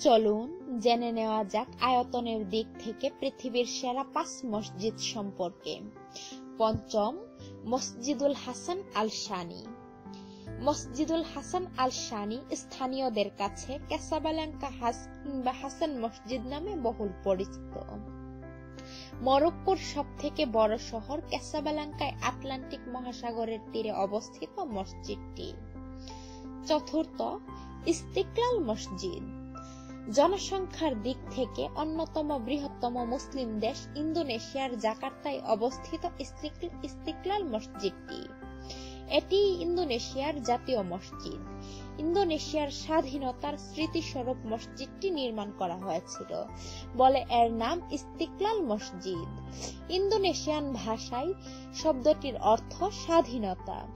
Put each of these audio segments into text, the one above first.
চলুন জেনে নেওয়া যাক আয়তনের দিক থেকে পৃথিবীর সেরা পাঁচ মসজিদ সম্পর্কে। পঞ্চম, মসজিদুল হাসান আল শানি মসজিদুল হাসান আল শানি স্থানীয়দের কাছে ক্যাসাবালাঙ্কা বা হাসান মসজিদ নামে বহুল পরিচিত। মরক্কোর সব থেকে বড় শহর ক্যাসাবালাঙ্কায় আটলান্টিক মহাসাগরের তীরে অবস্থিত মসজিদটি। চতুর্থ, ইস্তিকলাল মসজিদ। জনসংখ্যার দিক থেকে অন্যতম বৃহত্তম মুসলিম দেশ ইন্দোনেশিয়ার জাকার্তায় অবস্থিত ইস্তিকলাল মসজিদটি। এটি ইন্দোনেশিয়ার জাতীয় মসজিদ। ইন্দোনেশিয়ার স্বাধীনতার স্মৃতিস্বরূপ মসজিদটি নির্মাণ করা হয়েছিল। বলে এর নাম ইস্তিকলাল মসজিদ। ইন্দোনেশিয়ান ভাষায় শব্দটির অর্থ স্বাধীনতা।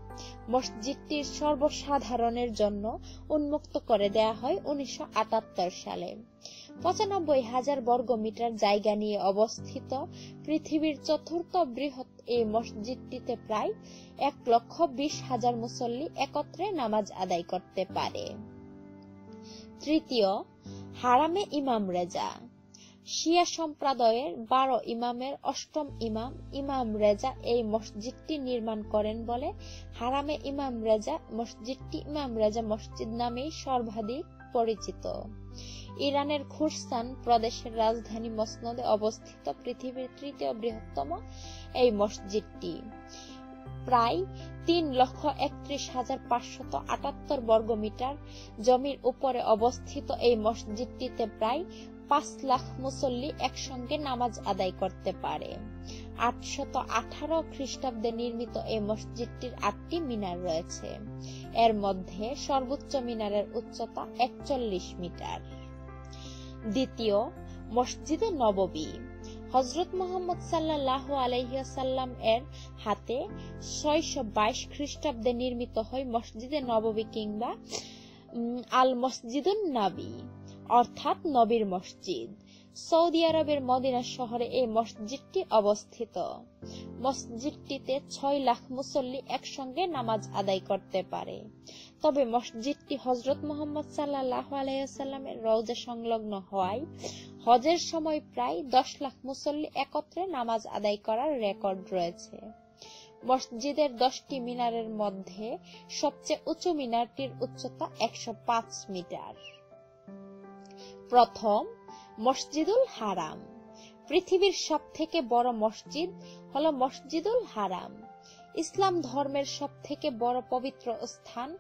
মসজিদটির সর্বসাধারণের জন্য উন্মুক্ত করে দেয়া হয় উনিশশো সালে। পঁচানব্বই হাজার বর্গ মিটার জায়গা নিয়ে অবস্থিত পৃথিবীর চতুর্থ বৃহৎ এই মসজিদটিতে প্রায় এক লক্ষ বিশ হাজার মুসল্লি একত্রে নামাজ আদায় করতে পারে। তৃতীয়, হারামে ইমাম রেজা। শিয়া সম্প্রদায়ের বারো ইমামের অষ্টম ইমাম ইমাম রেজা এই মসজিদটি নির্মাণ করেন বলে হারামে ইমাম রেজা মসজিদটি ইমাম রেজা মসজিদ নামেই সর্বাধিক পরিচিত। ইরানের খুরসান প্রদেশের রাজধানী মসনদে অবস্থিত পৃথিবীর তৃতীয় বৃহত্তম এই মসজিদটি। প্রায় তিন লক্ষ একত্রিশ হাজার পাঁচশত আটাত্তর বর্গমিটার জমির উপরে অবস্থিত এই মসজিদটিতে প্রায় পাঁচ লাখ মুসল্লি একসঙ্গে নামাজ আদায় করতে পারে। আটশত আঠারো খ্রিস্টাব্দে নির্মিত এই মসজিদটির আটটি মিনার রয়েছে। এর মধ্যে সর্বোচ্চ মিনারের উচ্চতা একচল্লিশ মিটার। দ্বিতীয়, মসজিদে নববী হজরত মোহাম্মদ সাল্লাহ আলহিয়াসাল্লাম এর হাতে ছয়শো বাইশ খ্রিস্টাব্দে নির্মিত হয় মসজিদে নববী কিংবা আল মসজিদুন নাবী অর্থাৎ নবীর মসজিদ। সৌদি আরবের মদিনা শহরে এই মসজিদটি অবস্থিত। মসজিদটিতে ছয় লাখ মুসল্লি একসঙ্গে নামাজ আদায় করতে পারে। তবে মসজিদটি হজরত মোহাম্মদ সাল্লাহ আলাইসাল্লামের রওজা সংলগ্ন হওয়ায় হজের সময় প্রায় দশ লাখ মুসল্লি একত্রে নামাজ আদায় করার রেকর্ড রয়েছে। মসজিদের দশটি মিনারের মধ্যে সবচেয়ে উঁচু মিনারটির উচ্চতা একশো পাঁচ মিটার। প্রথম মসজিদুল হারাম। পৃথিবীর সব থেকে বড় মসজিদ হল মসজিদুল হারাম। ইসলাম ধর্মের সব থেকে বড় পবিত্র স্থান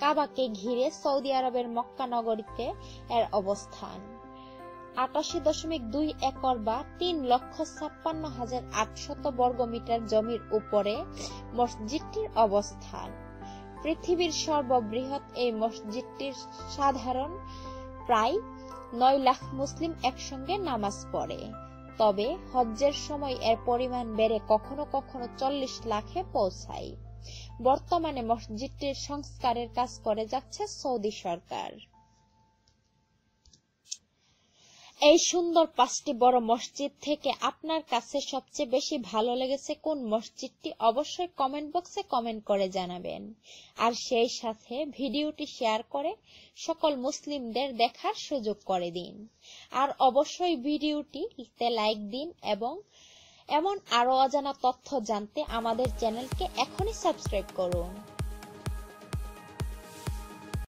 কাবাকে ঘিরে সৌদি আরবের মক্কা নগরীতে এর অবস্থান। আটাশি দশমিক দুই একর বা তিন লক্ষ ছাপ্পান্ন হাজার আটশত বর্গ মিটার জমির উপরে মসজিদটির অবস্থান। পৃথিবীর সর্ববৃহৎ এই মসজিদটির সাধারণ প্রায় নয় লাখ মুসলিম একসঙ্গে নামাজ পড়ে। তবে হজ্জের সময় এর পরিমাণ বেড়ে কখনো কখনো চল্লিশ লাখে পৌঁছায়। বর্তমানে মসজিদটির সংস্কারের কাজ করে যাচ্ছে সৌদি সরকার। এই সুন্দর পাঁচটি বড় মসজিদ থেকে আপনার কাছে সবচেয়ে বেশি ভালো লেগেছে কোন মসজিদটি অবশ্যই কমেন্ট বক্সে কমেন্ট করে জানাবেন। আর সেই সাথে ভিডিওটি শেয়ার করে সকল মুসলিমদের দেখার সুযোগ করে দিন। আর অবশ্যই ভিডিওটিতে লাইক দিন এবং এমন আরও অজানা তথ্য জানতে আমাদের চ্যানেলকে এখনই সাবস্ক্রাইব করুন।